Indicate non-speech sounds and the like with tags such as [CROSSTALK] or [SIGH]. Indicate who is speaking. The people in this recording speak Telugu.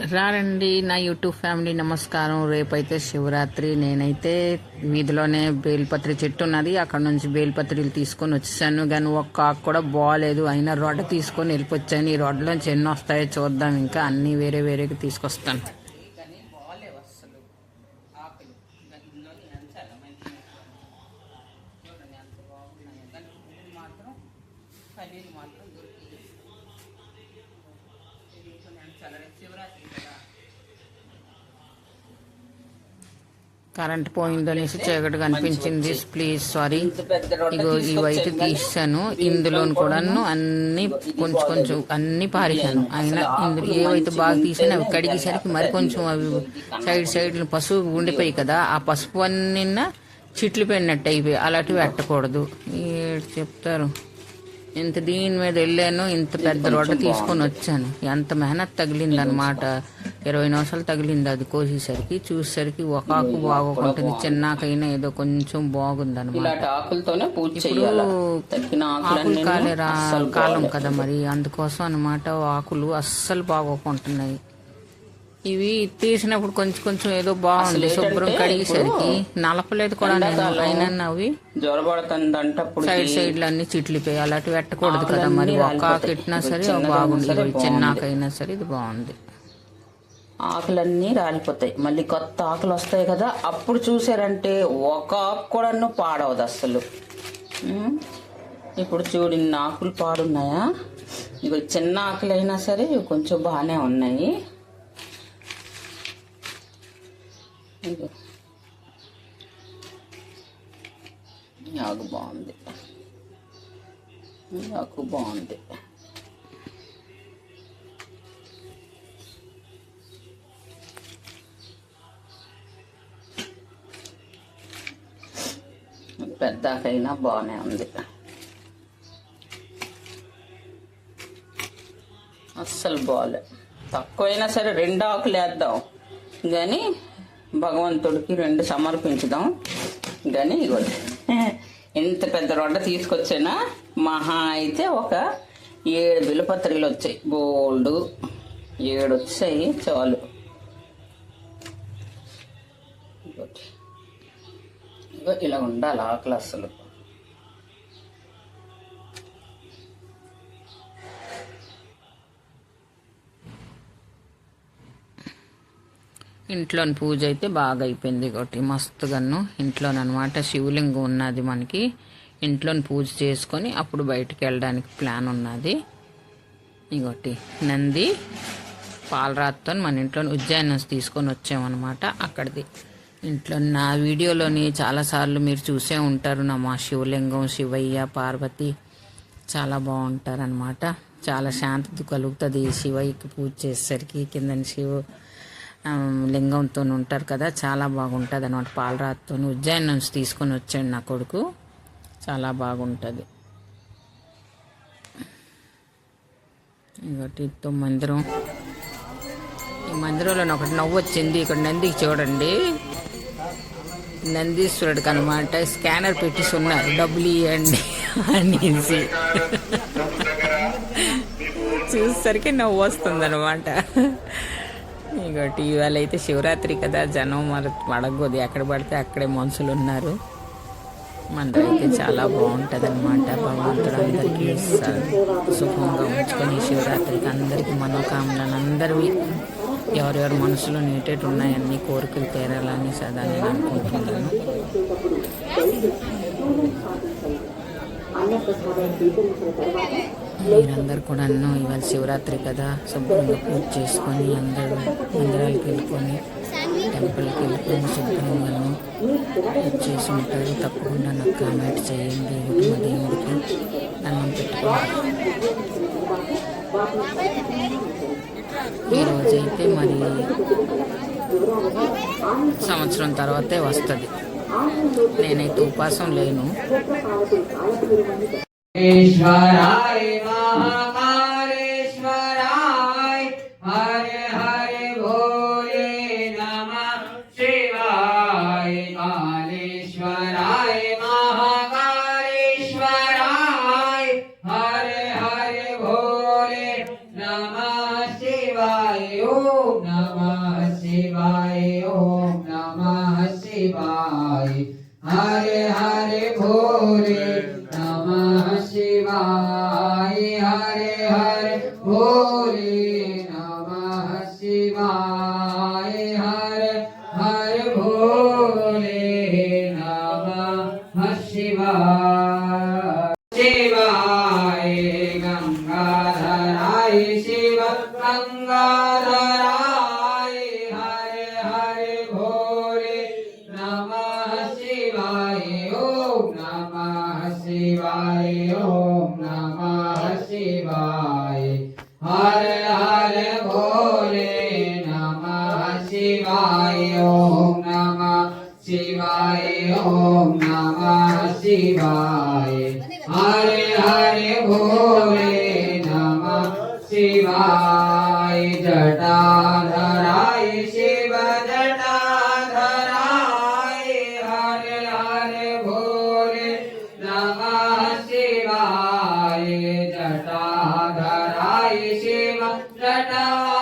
Speaker 1: రారండి. నా యూట్యూబ్ ఫ్యామిలీ నమస్కారం. రేపైతే శివరాత్రి. నేనైతే వీధిలోనే బేల్పత్రి చెట్టు ఉన్నది. అక్కడ నుంచి బేల్పత్రిలు తీసుకొని వచ్చేసాను. కానీ ఒక్క ఆకు కూడా బాగాలేదు అయినా రొడ్డ తీసుకొని వెళ్ళిపోచ్చాను. ఈ రొడ్డలోంచి ఎన్ని వస్తాయో చూద్దాం. ఇంకా అన్నీ వేరే వేరేకి తీసుకొస్తాను. కరెంట్ పోయిందనేసి చీకటి కనిపించింది. ప్లీజ్ సారీ ఇగో ఇవైతే తీసాను ఇందులో కూడాను అన్ని కొంచెం కొంచెం అన్ని పారేసాను అయినా ఇందులో ఏవైతే బాగా తీసాను అవి కడిగేసరికి మరి కొంచెం అవి సైడ్ సైడ్ పసుపు ఉండిపోయి కదా ఆ పసుపు అన్ని చిట్లు పెడినట్టు అయిపోయి అలాంటివి పెట్టకూడదు. ఏడు చెప్తారు. ఇంత దీని మీద వెళ్ళాను ఇంత పెద్ద రొడ్డ తీసుకొని వచ్చాను. ఎంత మెహనత్ తగిలింది అనమాట ఇరవై నిమిషాలు తగిలింది అది కోసేసరికి. చూసేసరికి ఒక ఆకు బాగోకుంటుంది. చిన్నాకైనా ఏదో కొంచెం బాగుంది అనమాట ఆకులు
Speaker 2: ఆకులన్నీ
Speaker 1: కాలే రా కాలం కదా మరి. అందుకోసం అనమాట ఆకులు అస్సలు బాగోకుంటున్నాయి. ఇవి తీసినప్పుడు కొంచెం కొంచెం ఏదో బాగుంది శుభ్రం కడిగేసరికి. నలపలేదు కూడా నేను అయినా అవి.
Speaker 2: జ్వరపడుతుందంట అప్పుడు
Speaker 1: సైడ్ సైడ్లు అన్ని చిట్లిపోయి అలాంటివి పెట్టకూడదు కదా మరి. ఒక ఆకు పెట్టినా సరే బాగుంది. చిన్నాకైనా సరే ఇది బాగుంది.
Speaker 2: ఆకులన్నీ రాలిపోతాయి. మళ్ళీ కొత్త ఆకులు వస్తాయి కదా. అప్పుడు చూసారంటే ఒక ఆకు కూడా పాడవదు అసలు. ఇప్పుడు చూడు ఇన్ని ఆకులు పాడున్నాయా? ఇవి చిన్న ఆకులు అయినా సరే ఇవి కొంచెం బాగానే ఉన్నాయి. ఇదిగో. ఆకు బాగుంది. ఈ ఆకు బాగుంది. పెద్దాకైనా బాగానే ఉంది. అస్సలు బాగాలే తక్కువైనా సరే రెండు ఆకులు వేద్దాం. కానీ భగవంతుడికి రెండు సమర్పించుదాం. కానీ ఇగో ఎంత పెద్ద రొడ్డ తీసుకొచ్చినా? మహా అయితే ఒక ఏడు బిలుపత్రికలు వచ్చాయి. బోల్డ్ ఏడు వచ్చాయి చాలు. ఇలా ఉండాలి ఆకలి అసలు
Speaker 1: ఇంట్లోని పూజ అయితే బాగా అయిపోయింది ఒకటి మస్తుగాను ఇంట్లోనమాట శివలింగం ఉన్నది మనకి. ఇంట్లోని పూజ చేసుకొని అప్పుడు బయటికి వెళ్ళడానికి ప్లాన్ ఉన్నది. ఇంకోటి నంది పాలరాత్తో మన ఇంట్లో ఉజ్జాయిన్ తీసుకొని వచ్చామన్నమాట అక్కడిది. ఇంట్లో నా వీడియోలోని చాలాసార్లు మీరు చూసే ఉంటారు నా మా శివలింగం శివయ్య పార్వతి చాలా బాగుంటారనమాట. చాలా శాంతి కలుగుతుంది శివయ్యకి పూజ చేసేసరికి. కింద శివ లింగంతో ఉంటారు కదా చాలా బాగుంటుంది అనమాట పాలరాతితో ఉజ్జాయిన్ నుంచి తీసుకొని వచ్చాడు నా కొడుకు. చాలా బాగుంటుంది. ఇంకోటి తో మందిరం. ఈ మందిరంలో ఒకటి నవ్వు వచ్చింది. ఇక్కడ నందికి చూడండి. నందీశ్వరుడికి అనమాట స్కానర్ పెట్టేసి ఉన్నారు. డబ్బులు ఇవ్వండి అనేసి. [LAUGHS] చూసేసరికి నవ్వు వస్తుంది అనమాట ఇక ఇవాళ అయితే శివరాత్రి కదా జనం మరి పడగోది ఎక్కడ పడితే అక్కడే మనుషులు ఉన్నారు మందిరం అయితే చాలా బాగుంటుంది అనమాట భగవంతుడు అందరికీ సుఖంగా ఉంచుకొని శివరాత్రికి అందరికీ మనోకామనలు. అందరివి ఎవరెవరి మనసులో నీటేటి ఉన్నాయన్ని కోరికలు తీరాలని సదా నేను అనుకుంటున్నాను. మీరందరూ కూడా అన్నం ఇవాళ శివరాత్రి కదా శుభ్రంగా పూజ చేసుకొని అందరూ మందిరాలకు వెళ్ళుకొని టెంపుల్కి వెళ్ళుకొని శుభ్రంగా పూజ చేసి ఉంటారు. తప్పకుండా నాకు కామెంట్ చేయండి. ఒకటి మా దేవుడికి ఈ పెట్టుకోండి అయితే మరి సంవత్సరం తర్వాతే వస్తుంది. నేనైతే ఉపాసం లేను.
Speaker 3: ईश्वराय महाकालेश्वराय हरे हरे भोले नमः। शिवाय कालेश्वराय महाकालेश्वराय हरे हरे भोले नमः। शिवाय
Speaker 1: ॐ नमः। शिवाय ॐ नमः। शिवाय हरे हरे शिवाय हरे हरे, भोले नमः शिवाय हरे हरे, भोले नमः शिवाय। शिवाय गंगाधराय शिव, गंगाधराय हरे हरे, भोले नमः ॐ नमः, शिवाय ॐ नमः, शिवाय। हरे हरे भोले नमः, शिवाय। जटाधराय, शिव जटाधराय। हरे हरे भोले नमः, शिवाय। जटाधराय, शिव जटाधराय।